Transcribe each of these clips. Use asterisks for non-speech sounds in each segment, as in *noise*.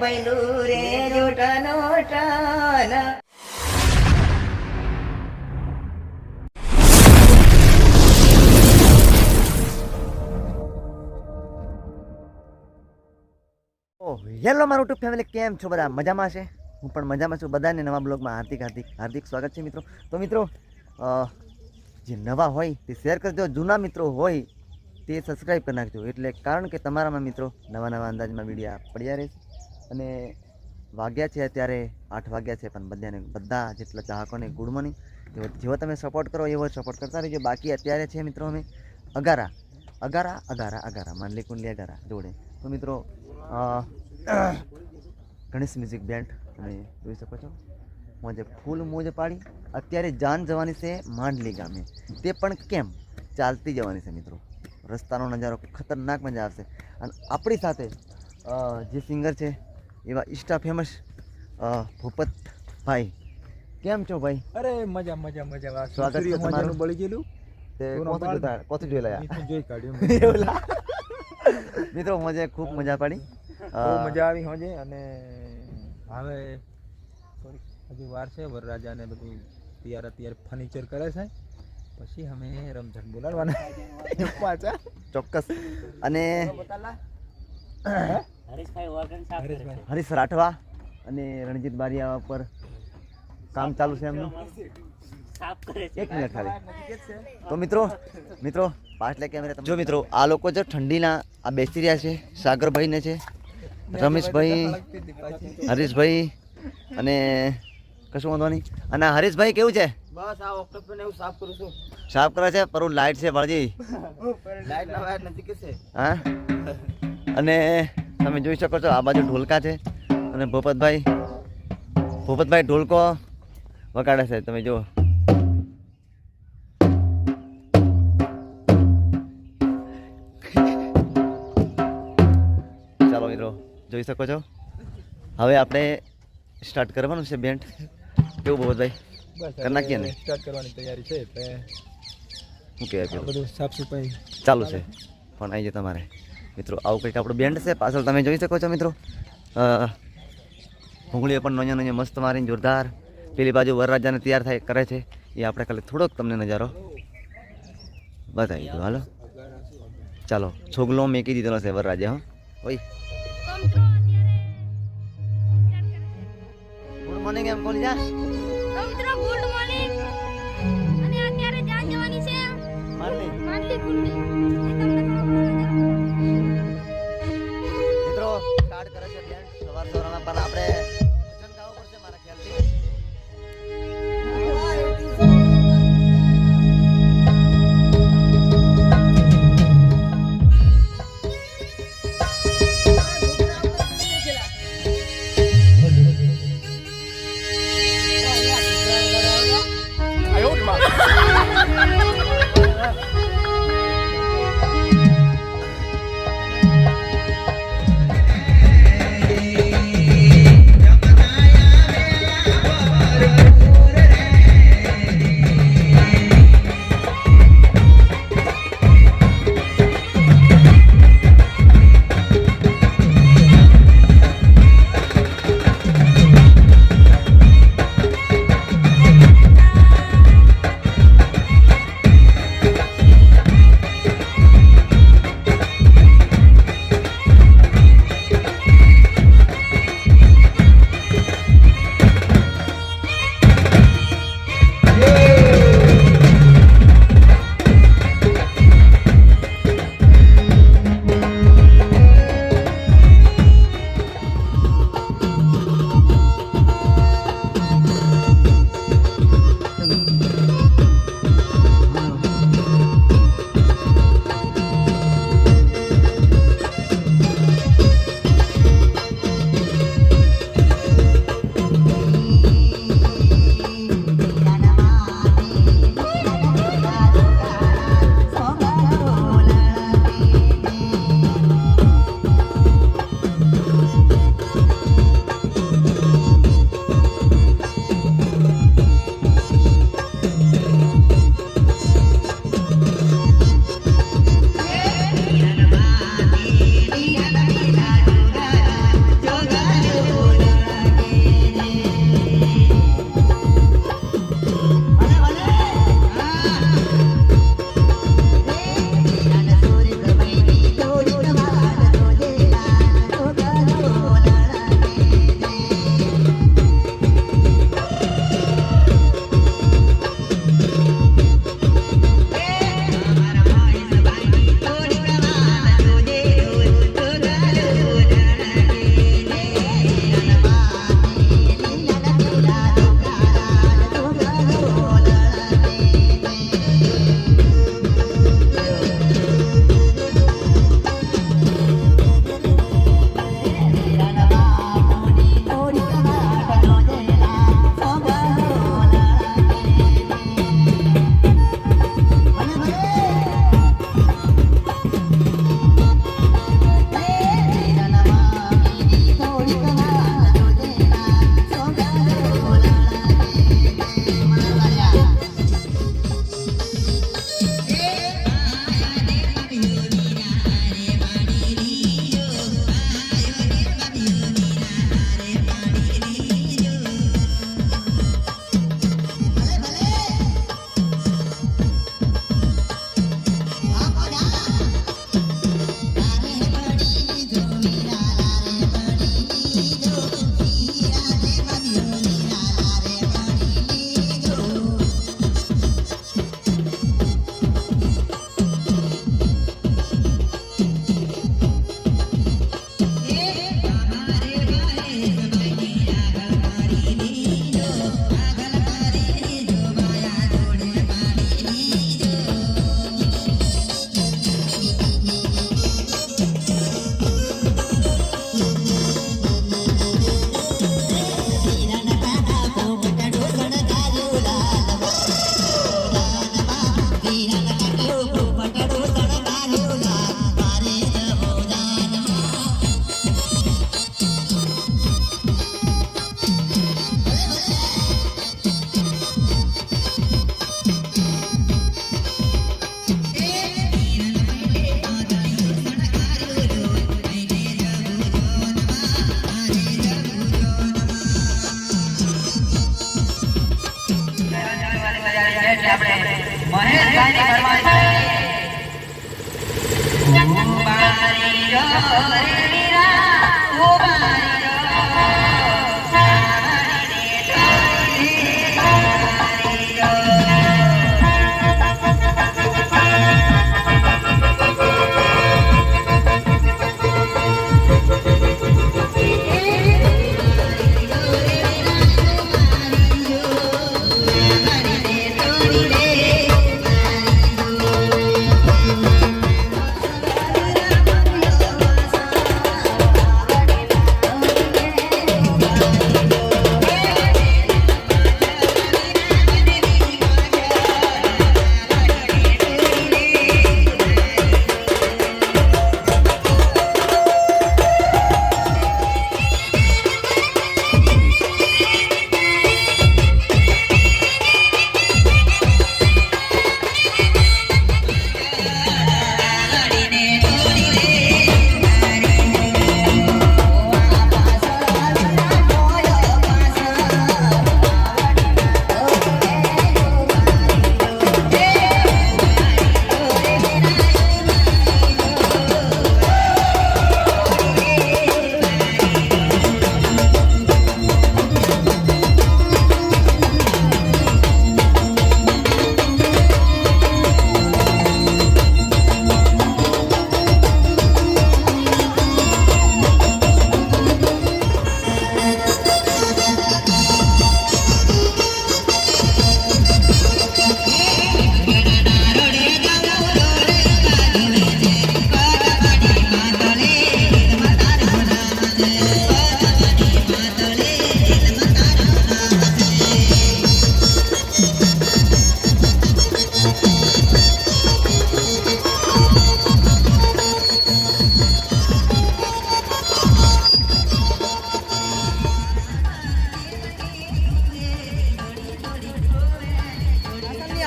ભૈલું રે હેલો મારું two family કેમ છો બધા? મજામાં છે? હું પણ મજામાં છું. બધાને નવા બ્લોગમાં હાર્દિક હાર્દિક હાર્દિક સ્વાગત છે મિત્રો. તો મિત્રો જે નવા હોય તે શેર કરજો. જૂના મિત્રો હોય તે સબસ્ક્રાઈબ કરી નાખજો. એટલે કારણ કે તમારામાં મિત્રો નવા નવા અંદાજમાં મીડિયા પડ્યા રહે છે અને વાગ્યા છે અત્યારે આઠ વાગ્યા છે, પણ બધાને, બધા જેટલા ચાહકોને ગુડ મોર્નિંગ જેવો તમે સપોર્ટ કરો, એવો સપોર્ટ કરતા રહેજો. બાકી અત્યારે છે મિત્રો અમે અગારા અગારા અગારા અગારા, માનલી કુંડલી અગારા જોડે. તો મિત્રો ગણેશ મ્યુઝિક બેન્ડ તમે જોઈ શકો છો. મોજે ફૂલ મોજ પાડી. અત્યારે જાન જવાની છે માંડલી ગામે. તે પણ કેમ? ચાલતી જવાની છે મિત્રો. રસ્તાનો નજારો ખતરનાક મજા આવશે. અને આપણી સાથે જે સિંગર છે એવા ઇન્સ્ટા ફેમસ ભૂપતભાઈ કેમ છો ભાઈ? અરે મજા મજા મજા. સ્વાગત છે તમારું. બળી ગયેલું? તે પૂરો જોતા કોથું જોઈ લાયા જોઈ કાઢ્યું *laughs* મિત્રો મજા ખૂબ મજા પડી. મજા આવી હોજે અને હવે હજી હજુ વાર છે વરરાજાને બધું તૈયાર અત્યારે ફર્નિચર કરે છે. પછી અમે રમઝટ બોલાડવાના પાછા. ચોક્કસ. અને હરીશ રાઠવા અને રણજીત બારિયા પર કામ ચાલુ છે એમનું. એક મિનિટ ખાલી. તો મિત્રો મિત્રો પાછલે કેમેરા જો મિત્રો આ લોકો જો ઠંડીના આ બેસી રહ્યા છે સાગરભાઈને છે રમેશભાઈ હરીશભાઈ અને કશું વાંધો નહીં. અને આ હરીશભાઈ કેવું છે? બસ આ ઓક્ટોબર ને સાફ કરું છું. સાફ કરે છે પર લાઈટ છે ભણજી. લાઈટ ના વાયર નજીક છે. હા? અને તમે જોઈ શકો છો આ બાજુ ઢોલકા છે. અને ભોપતભાઈ ભોપતભાઈ ઢોલકો વગાડે છે તમે જુઓ. ચાલો મિત્રો જોઈ શકો છો. હવે આપણે સ્ટાર્ટ કરવાનું છે બેન્ડ કેવું ભોપતભાઈ? બસ કરી નાખીએ ને? સ્ટાર્ટ કરવાની તૈયારી છે એટલે શું કહેવાય બધું સાફ સફાઈ ચાલુ છે. પણ આવી જાય તમારે. મિત્રો આવું કંઈક આપણું બેન્ડ છે. પાછળ તમે જોઈ શકો છો મિત્રો. ભૂંગળીઓ પણ નોંજો નોંજો મસ્ત મારીને જોરદાર. પેલી બાજુ વરરાજાને તૈયાર થાય કરે છે. એ આપણે ખાલી થોડોક તમને નજારો બતાવી દો હાલો. ચાલો છોગલો મેકી દીધેલો છે વરરાજે હા. ઓય. ગુડ મોર્નિંગ એમ બોલી જા?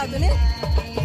આવતું ને?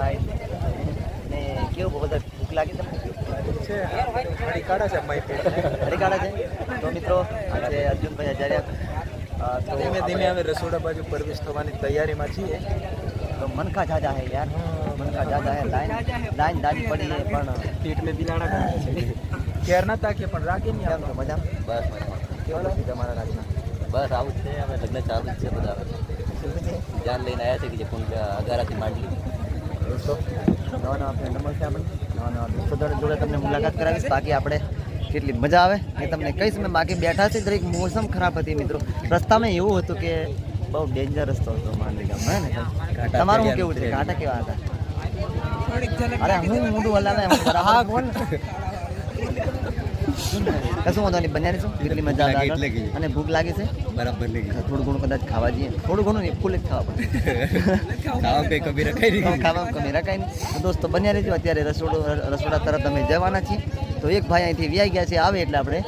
ભગતભાઈ ને કેવું બધા ભૂખ લાગી તમને છે કાઢે છે તો મિત્રો આજે અર્જુનભાઈ આચાર્ય અ, તો ધીમે ધીમે હવે રસોડા બાજુ પ્રવેશ થવાની તૈયારીમાં છીએ. તો મનખા જાજા હે યાર. મનખા જાજા હે લાઈન લાઈન દાદી પડી હે પણ પેટ મેં દિલાણા *laughs* ઘેર ના તાકીએ પણ રાખી નહીં છો? બસ મજામાં. કેવું લાગ્યું તમારા રાજમાં? બસ આવું છે. અમે લગ્ન ચાલુ જ છે બધા. જાન લઈને આવ્યા છે કે જે કુંડ અગારાથી માંડી દોસ્તો નવા નવા ફ્રેન્ડ છે આપણે નવા નવા દોસ્તો જોડે તમને મુલાકાત કરાવીશ બાકી આપણે કેટલી મજા આવે એ તમને કહીશ. મેં બાકી બેઠા છે દરેક મોસમ ખરાબ હતી મિત્રો. રસ્તામાં એવું હતું કે બહુ ડેન્જર રસ્તો હતો માંડવી ગામમાં ને? તમારું શું કેવું છે? કાંટા કેવા હતા? અરે હું મોઢું હલાવે. કશું વાંધો નહીં બન્યા શું કેટલી મજા આવે. અને ભૂખ લાગી છે? બરાબર થોડું ઘણું કદાચ ખાવા જઈએ. થોડું ઘણું નહીં ફૂલ જ ખાવા પડે. ખાવા કભી રખાઈ તો ખાવામાં કમી રખાય નહીં. તો દોસ્તો બન્યા રહેજો. અત્યારે રસોડો રસોડા તરફ અમે જવાના છીએ. તો એક ભાઈ અહીંથી વ્યાઈ ગયા છે આવે એટલે આપણે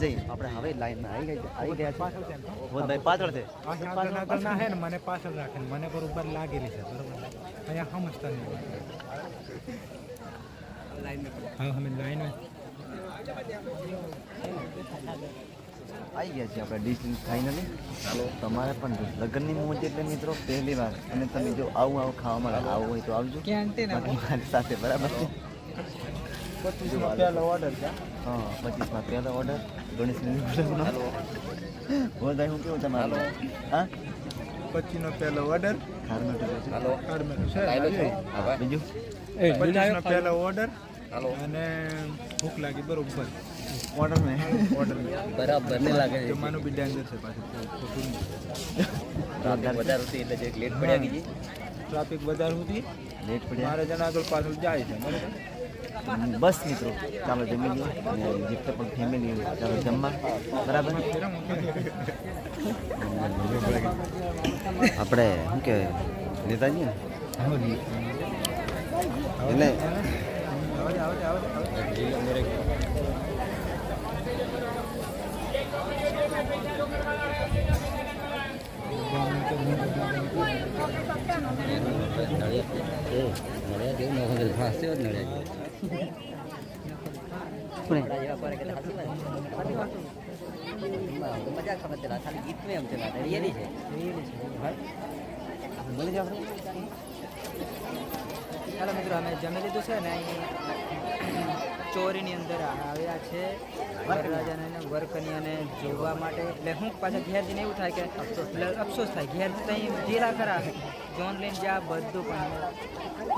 જઈએ. આપણે હવે લાઈનમાં આવી ગયા આવી ગયા છે. ભાઈ પાછળ છે. ના હે ને મને પાછળ રાખે મને બરોબર લાગેલી છે બરોબર? અહીંયા સમજતા નહીં. હા અમે લાઈન આવી ગયા છે આપણે ડીશ ફાઇનલી ચાલો તમારે પણ જો લગ્નની મોજ એટલે મિત્રો પહેલી વાર. અને તમે જો આવું આવું ખાવામાં મળે આવું હોય તો આવજો. મારી સાથે બરાબર છે? પહેલો ઓર્ડર છે. હા પચીસમાં પહેલો ઓર્ડર ગણેશ બોલ ભાઈ હું કેવું તમારું? હા? પચીસનો પહેલો ઓર્ડર તો છે. બીજું? પચીસનો પહેલો ઓર્ડર અને ભૂખ લાગી બરોબર. ઓર્ડર મેં ઓર્ડર બરાબર નહીં લાગે. છે જમવાનું બી ડેન્જર છે પાછું. રાત વધારે હતી એટલે જે લેટ પડ્યા ગઈ ટ્રાફિક વધારે સુધી લેટ પડ્યા. મારે જણા આગળ પાછળ જાય છે બરાબર? બસ મિત્રો. ચાલો જમી લઈએ. અને જેટલા પણ ફેમિલી ચાલો જમવા. બરાબર? આપણે શું કહેવાય? નેતાજી. એટલે મજા ખબર ચલા ખાલી ગીત મેં એમ છે રિયલી બોલી જાવ ચાલો મિત્રો અમે જમી લીધું છે ને અહીં ચોરીની અંદર આવ્યા છે. વરરાજાને અને વરકન્યાને જોવા માટે. એટલે હું પાછા ઘેર જઈને એવું થાય કે એટલે અફસોસ થાય. ઘેર ત્યાં જીરા ખરા જોન લઈને જ્યાં બધું પણ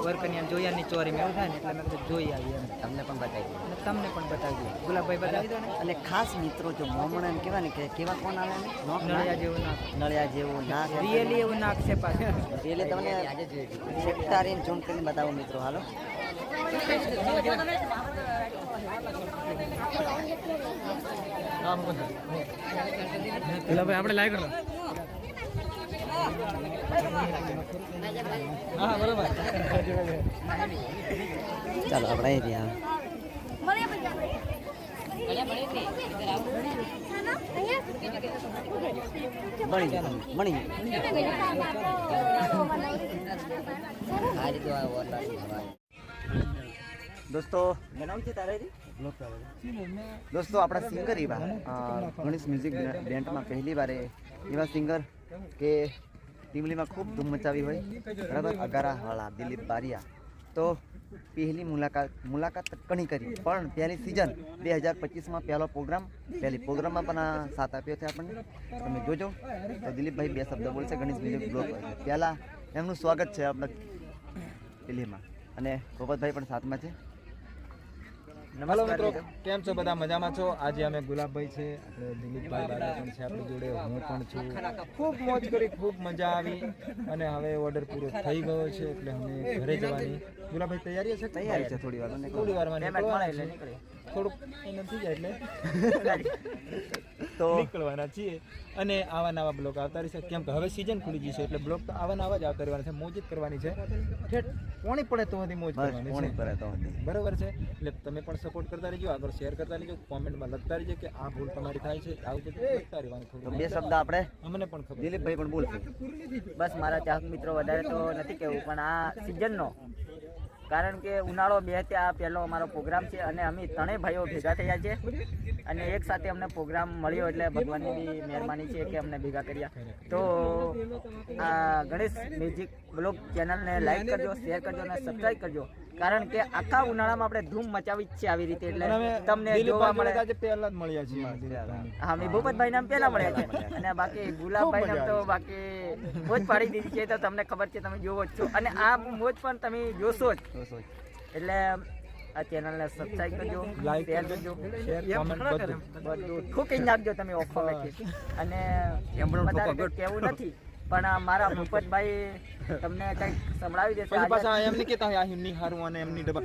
વરકન્યાને જોયાની ચોરીમાં એવું થાય ને એટલે મેં કીધું જોઈ આવીએ તમને પણ બતાવી અને તમને પણ બતાવી દઈએ. ગુલાબભાઈ બતાવી દો ને. અને ખાસ મિત્રો જો મોમણા એમ કહેવાય ને કે કેવા કોણ આવે ને? નળિયા જેવું નાક. નળિયા જેવું નાક. રિયલી એવું નાક છે પાછું. રિયલી તમને સેક્ટારીને ઝૂમ કરીને બતાવો મિત્રો હાલો. ગુલાબભાઈ આપણે લાઈ કરો. હા બરોબર. ચાલો આપણે અહીં હા મળી જાય મળી આ રીતે દોસ્તો દોસ્તો, આપણા સિંગર એવા ગણેશ મ્યુઝિક બેન્ડમાં પહેલી વાર એવા સિંગર કે ટીમલીમાં ખૂબ ધૂમ મચાવી હોય. બરાબર? અગારા વાળા, દિલીપ બારિયા. તો પહેલી મુલાકાત મુલાકાત ઘણી કરી, પણ પહેલી સિઝન બે હજાર પચીસમાં પહેલો પ્રોગ્રામ પહેલી પ્રોગ્રામમાં પણ સાથ આપ્યો છે આપણને. તમે જોજો. તો દિલીપભાઈ બે શબ્દ બોલશે, ગણેશ મ્યુઝિક બ્લોક પહેલાં એમનું સ્વાગત છે આપણા દિલ્હીમાં અને ગોપતભાઈ પણ સાથમાં છે. હલો મિત્રો કેમ છો? બધા મજામાં છો? આજે અમે ગુલાબભાઈ છે આપણે દિલીપભાઈ બારા પણ છે આપણી જોડે હું પણ છું. ખૂબ મોજ કરી ખૂબ મજા આવી અને હવે ઓર્ડર પૂરો થઈ ગયો છે એટલે અમે ઘરે જવાની. ગુલાબભાઈ તૈયારી છે તૈયારી છે થોડી વાર થોડી વારમાં. થોડુંક એ નથી જાય એટલે. *laughs* તો નીકળવાના છીએ. અને આવા નવા બ્લોક આવતા રહેશે. કેમ કે હવે સિઝન ખુલી જશે છે એટલે બ્લોક તો આવા નવા જ આવતા રહેવાના છે. મોજ જ કરવાની છે. ઠેઠ પોણી પડે તો હતી મોજ કરવાની કોણી પડે તો હતી. બરાબર છે. એટલે તમે પણ સપોર્ટ કરતા રહેજો આગળ શેર કરતા રહેજો કોમેન્ટમાં લખતા રહેજો કે આ ભૂલ તમારી થાય છે આવું બધું લખતા રહેવાનું બે શબ્દ આપણે અમને પણ ખબર દિલીપભાઈ પણ બોલશે. બસ મારા ચાહક મિત્રો વધારે તો નથી કહેવું પણ આ સિઝનનો કારણ કે ઉનાળો બે ત્યાં પહેલો અમારો પ્રોગ્રામ છે અને અમે ત્રણેય ભાઈઓ ભેગા થયા છે. અને એક સાથે અમને પ્રોગ્રામ મળ્યો એટલે ભગવાનની બી મહેરબાની છે કે અમને ભેગા કર્યા. તો આ ગણેશ મ્યુઝિક બ્લોગ ચેનલને લાઈક કરજો, શેર કરજો અને સબસ્ક્રાઈબ કરજો. કારણ કે આખા ઉનાળામાં આપણે ધૂમ મચાવી જ છે આવી રીતે એટલે તમને જોવા મળે. આજે પહેલા જ મળ્યા છીએ હા મેં ભૂપતભાઈ નામ પેલા મળ્યા છે. અને બાકી ગુલાબભાઈ નામ તો બાકી મોજ પાડી દીધી છે તો તમને ખબર છે તમે જોવો જ છો. અને આ મોજ પણ તમે જોશો જ. એટલે આ ચેનલને સબસ્ક્રાઇબ કરજો લાઈક કરજો, શેર કમેન્ટ બધું. ઠોકી નાખજો તમે ઓફર રાખી અને કંઈ કહેવું નથી. પણ આ મારા ભૂપતભાઈ તમને કંઈક સંભળાવી દેશે પછી પાછા એમ નહીં કહેતા હોય, આ હારું અને એમની ડબ્બા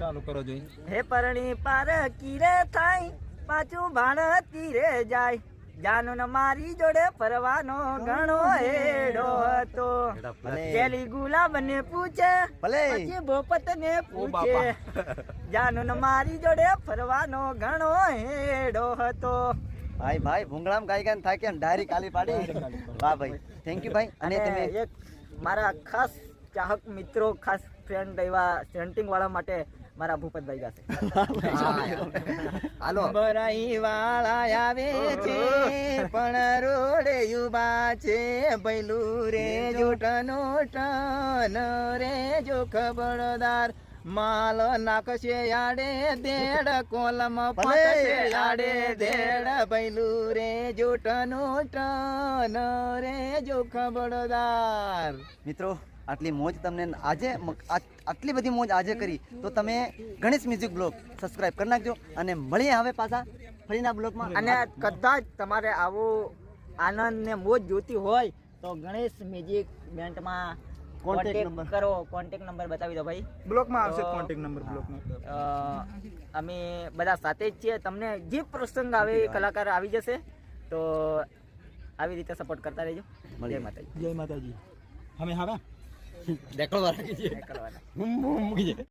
ચાલુ કરો જોઈએ હે પરણી પાર કીરે થાય પાછું ભાણ તીરે જાય. જાનું મારી જોડે ફરવાનો ઘણો હેડો હતો. પેલી ગુલાબ ને પૂછે ભલે. પછી ભોપત ને પૂછે જાનુન મારી જોડે ફરવાનો ઘણો હેડો હતો. ભાઈ ભાઈ ભૂંગળામ ગાઈ ગાઈને થાય કે ડાયરી કાલી પાડી. વાહ ભાઈ. થેન્ક યુ ભાઈ. અને અને તમે એક મારા ખાસ ચાહક મિત્રો ખાસ ફ્રેન્ડ એવા સેન્ટિંગ વાળા માટે મારા ભૂપતભાઈ પાસે. *laughs* હાલો. બરાઈ વાળા આવે છે પણ રોડે યુબા છે ભૈલું રે જોટનો ટન રે જો ખબરદાર માલ નાખશે આડે દેડ કોલમ પડશે આડે દેડ ભૈલું રે જોટનો ટન રે જો ખબરદાર. મિત્રો આટલી મોજ તમને આજે આટલી બધી મોજ આજે કરી. તો તમે ગણેશ મ્યુઝિક બ્લોગ સબસ્ક્રાઇબ કરી નાખજો અને મળીએ હવે પાછા ફરીના બ્લોગમાં. અને કદાચ તમારે આવો આનંદ ને મોજ જોતી હોય તો ગણેશ મ્યુઝિક બેન્ડમાં કોન્ટેક કોન્ટેક્ટ number. કરો કોન્ટેક્ટ નંબર બતાવી દો ભાઈ. બ્લોકમાં આવશે કોન્ટેક્ટ નંબર બ્લોકમાં. અમે બધા સાથે જ છીએ. તમને જે પ્રસંગ આવે એ કલાકાર આવી જશે. તો આવી રીતે સપોર્ટ કરતા રહેજો. મળીએ. જય માતાજી. જય માતાજી. અમે હા દેખો કરવાના